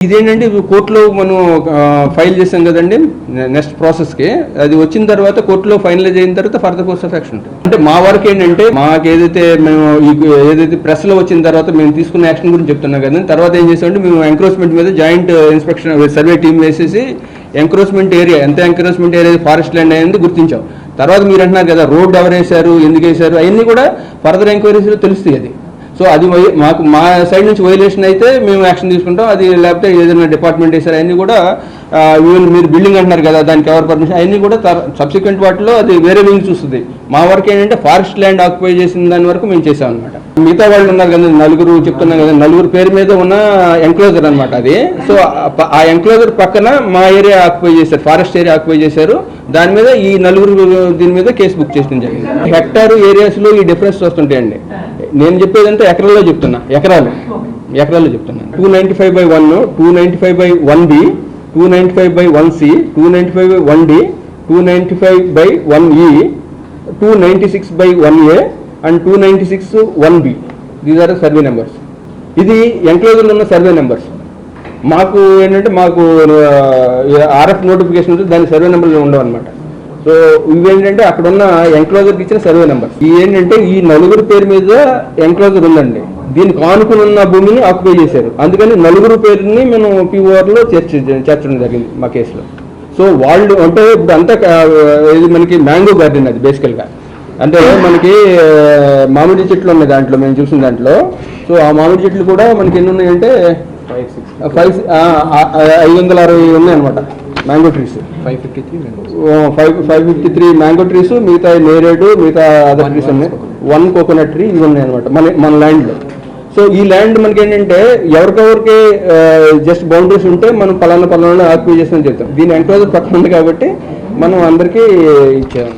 ఇదేంటంటే ఇప్పుడు కోర్టులో మనం ఫైల్ చేసాం కదండి నెక్స్ట్ ప్రాసెస్కి అది వచ్చిన తర్వాత కోర్టులో ఫైనలైజ్ అయిన తర్వాత ఫర్దర్ కోర్స్ ఆఫ్ యాక్షన్ ఉంటుంది అంటే మా వర్క్ ఏంటంటే మాకు ఏదైతే మేము ఏదైతే ప్రెస్లో వచ్చిన తర్వాత మేము తీసుకున్న యాక్షన్ గురించి చెప్తున్నాం కదండి తర్వాత ఏం చేసామంటే మేము ఎంక్రోచ్మెంట్ మీద జాయింట్ ఇన్స్పెక్షన్ సర్వే టీం వేసేసి ఎంక్రోచ్మెంట్ ఏరియా ఎంత ఎంక్రోచ్మెంట్ ఏరియా ఫారెస్ట్ ల్యాండ్ అయ్యింది గుర్తించాం. తర్వాత మీరు అంటున్నారు కదా రోడ్ ఎవరు వేశారు ఎందుకు వేశారు అవన్నీ కూడా ఫర్దర్ ఎంక్వైరీస్లో తెలుస్తాయి అది. సో అది మాకు మా సైడ్ నుంచి వైలేషన్ అయితే మేము యాక్షన్ తీసుకుంటాం. అది లేకపోతే ఏదైనా డిపార్ట్మెంట్ వేసారు అవన్నీ కూడా ఈవెన్ మీరు బిల్డింగ్ అంటున్నారు కదా దానికి ఎవరు పర్మిషన్ అవన్నీ కూడా సబ్సిక్వెంట్ వాటిలో అది వేరే వింగ్ చూస్తుంది. మా వరకు ఏంటంటే ఫారెస్ట్ ల్యాండ్ ఆక్యుపై చేసిన దాని వరకు మేము చేసాం అనమాట మిగతా వాళ్ళు ఉన్నారు కదా నలుగురు చెప్తున్నాం కదా నలుగురు పేరు మీద ఉన్న ఎంక్లోజర్ అనమాట అది. సో ఆ- ఎంక్లోజర్ పక్కన మా ఏరియా ఆక్యుపై చేశారు ఫారెస్ట్ ఏరియా ఆక్యుపై చేశారు. దాని మీద ఈ నలుగురు దీని మీద కేసు బుక్ చేసిన జరిగింది. హెక్టార్ ఏరియాస్లో ఈ డిఫరెన్స్ వస్తుంటాయండి. నేను చెప్పేదంటే ఎకరాల్లో చెప్తున్నా. ఎకరాలు. ఎకరాల్లో చెప్తున్నా. Two ninety five by one two ninety five by one B two ninety five by one C two ninety five by one D two ninety five by one E two ninety six by one A and two ninety six one B these are survey numbers ఇది ఎంక్లోజర్లో ఉన్న survey numbers మాకు ఏంటంటే మాకు RF notification దాని survey నెంబర్లు ఉండవు అనమాట సో ఇవేంటంటే అక్కడ ఉన్న ఎంక్లోజర్కి ఇచ్చిన సర్వే నెంబర్ ఏంటంటే ఈ నలుగురు పేరు మీద ఎంక్లోజర్ ఉందండి. దీనికి ఆనుకుని ఉన్న భూమిని ఆక్యుపై చేశారు. అందుకని నలుగురు పేరుని మేము పీఓఆర్లో చేర్చ చేర్చడం జరిగింది మా కేసులో. సో వాళ్ళు అంటే ఇప్పుడు అంతా ఇది మనకి మ్యాంగో గార్డెన్ అది బేసికల్గా అంటే మనకి మామిడి చెట్లు ఉన్నాయి దాంట్లో మేము చూసిన దాంట్లో. సో ఆ మామిడి చెట్లు కూడా మనకి ఎన్ని ఉన్నాయంటే ఫైవ్ ఐదు వందల అరవై ఉన్నాయి అనమాట mango trees five fifty three five five fifty three mango trees మిగతా నేరేడు మిగతా అదర్ ట్రీస్ ఉన్నాయి. వన్ కోకోనట్ ట్రీ ఇవి ఉన్నాయి అనమాట మన మన ల్యాండ్లో సో ఈ ల్యాండ్ మనకి ఏంటంటే ఎవరికెవరికి జస్ట్ బౌండరీస్ ఉంటే మనం పలానా పలానా ఆక్యుపై చేసిన చెప్తాం దీని ఎంక్లోజర్ పక్కన ఉంది కాబట్టి మనం అందరికీ ఇచ్చాము